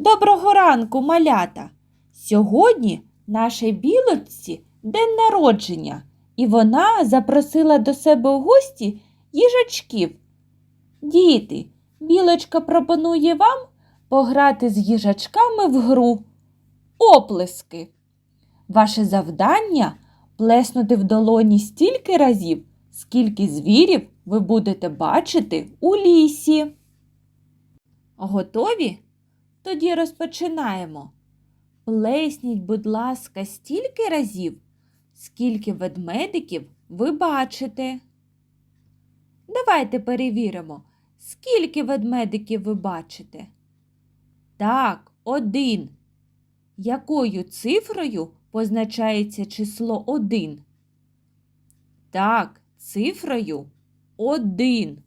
Доброго ранку, малята! Сьогодні нашій білочці день народження, і вона запросила до себе у гості їжачків. Діти, білочка пропонує вам пограти з їжачками в гру оплески. Ваше завдання плеснути в долоні стільки разів, скільки звірів ви будете бачити у лісі. Готові? Тоді розпочинаємо. Плесніть, будь ласка, стільки разів, скільки ведмедиків ви бачите. Давайте перевіримо, скільки ведмедиків ви бачите. Так, один. Якою цифрою позначається число один? Так, цифрою один.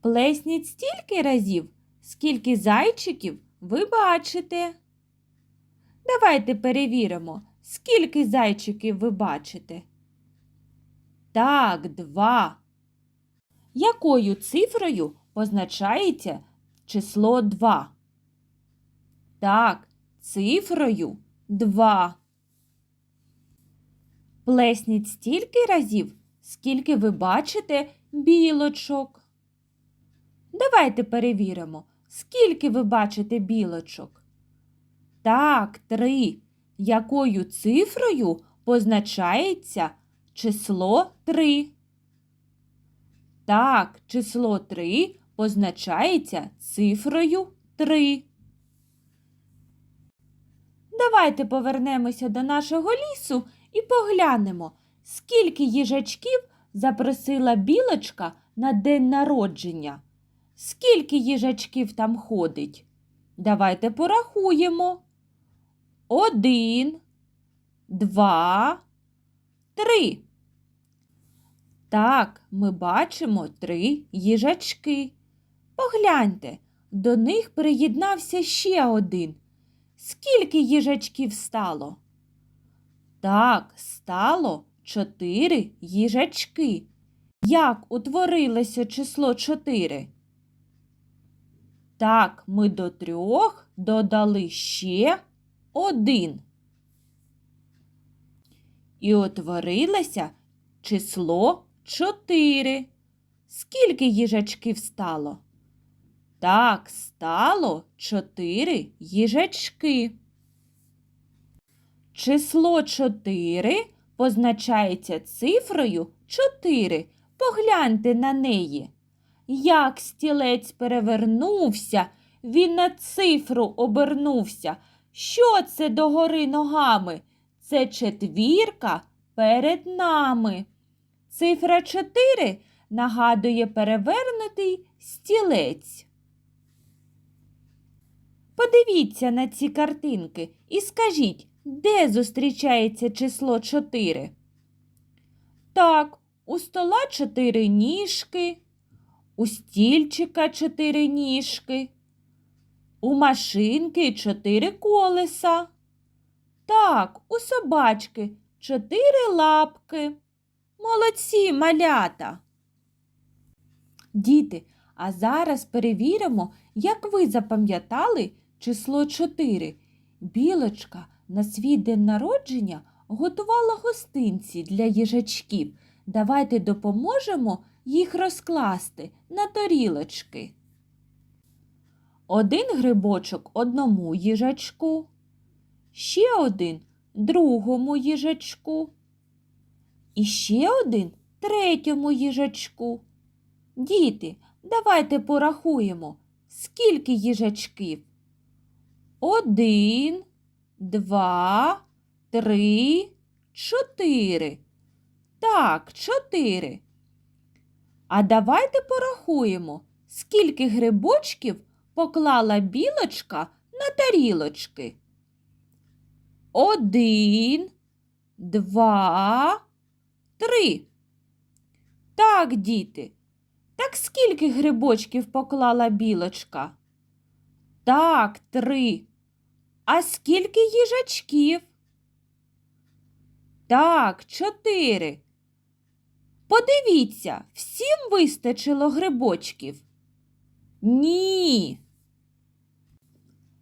Плесніть стільки разів, скільки зайчиків ви бачите. Давайте перевіримо, скільки зайчиків ви бачите. Так, два. Якою цифрою позначається число 2? Так, цифрою 2. Плесніть стільки разів, скільки ви бачите білочок. Давайте перевіримо, скільки ви бачите білочок. Так, три. Якою цифрою позначається число 3? Так, число 3 позначається цифрою 3. Давайте повернемося до нашого лісу і поглянемо, скільки їжачків запросила білочка на день народження. Скільки їжачків там ходить? Давайте порахуємо. Один, два, три. Так, ми бачимо три їжачки. Погляньте, до них приєднався ще один. Скільки їжачків стало? Так, стало чотири їжачки. Як утворилося число чотири? Так, ми до трьох додали ще один. І утворилося число чотири. Скільки їжачків стало? Так, стало чотири їжачки. Число 4 позначається цифрою 4. Погляньте на неї. Як стілець перевернувся, він на цифру обернувся. Що це догори ногами? Це четвірка перед нами. Цифра 4 нагадує перевернутий стілець. Подивіться на ці картинки і скажіть, де зустрічається число 4? Так, у стола чотири ніжки, у стільчика чотири ніжки, у машинки чотири колеса. Так, у собачки чотири лапки. Молодці малята. Діти, а зараз перевіримо, як ви запам'ятали число 4. Білочка на свій день народження готувала гостинці для їжачків. Давайте допоможемо їх розкласти на тарілочки. Один грибочок одному їжачку, ще один другому їжачку, і ще один третьому їжачку. Діти, давайте порахуємо, скільки їжачків. Один, два, три, чотири. Так, чотири. А давайте порахуємо, скільки грибочків поклала білочка на тарілочки. Один, два, три. Так, діти. Так скільки грибочків поклала білочка? Так, три. А скільки їжачків? Так, чотири. Подивіться, всім вистачило грибочків? Ні.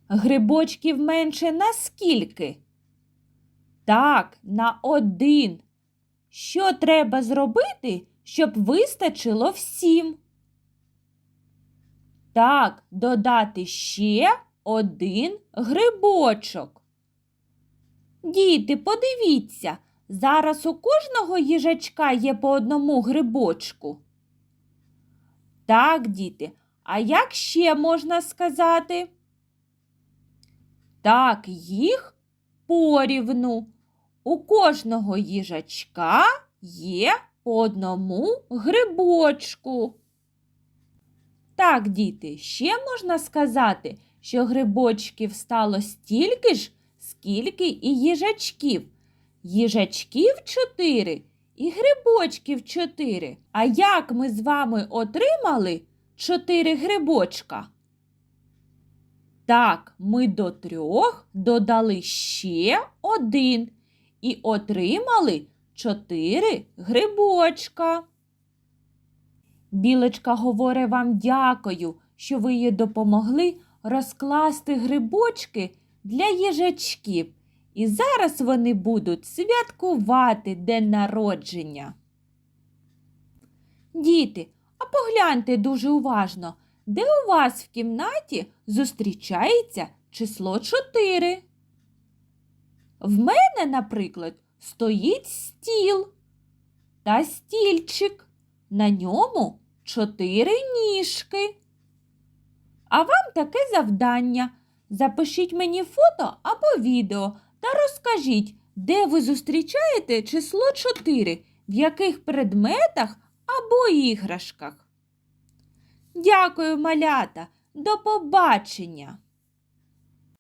Грибочків менше на скільки? Так, на один. Що треба зробити, щоб вистачило всім? Так, додати ще один грибочок. Діти, подивіться, зараз у кожного їжачка є по одному грибочку. Так, діти, а як ще можна сказати? Так, їх порівну. У кожного їжачка є по одному грибочку. Так, діти, ще можна сказати, що грибочків стало стільки ж, скільки і їжачків. Їжачків чотири і грибочків чотири. А як ми з вами отримали чотири грибочка? Так, ми до трьох додали ще один і отримали чотири грибочка. Білочка говорить вам дякую, що ви їй допомогли розкласти грибочки для їжачків. І зараз вони будуть святкувати день народження. Діти, а погляньте дуже уважно, де у вас в кімнаті зустрічається число 4. В мене, наприклад, стоїть стіл та стільчик. На ньому чотири ніжки. А вам таке завдання. Запишіть мені фото або відео та розкажіть, де ви зустрічаєте число 4, в яких предметах або іграшках. Дякую, малята. До побачення!